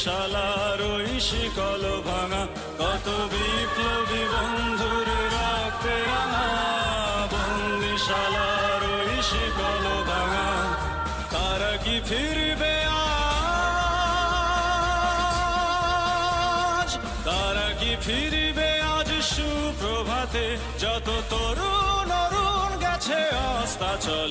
বন্দিশালার ওই শিকল ভাঙা, কত বিপ্লবী বন্ধুর রক্তে রাঙা। বন্দিশালার ওই শিকল ভাঙা, তারা কি ফিরবে আজ? তারা কি ফিরবে আজ সুপ্রভাতে? যত তরুণ অরুণ গেছে অস্তা চলে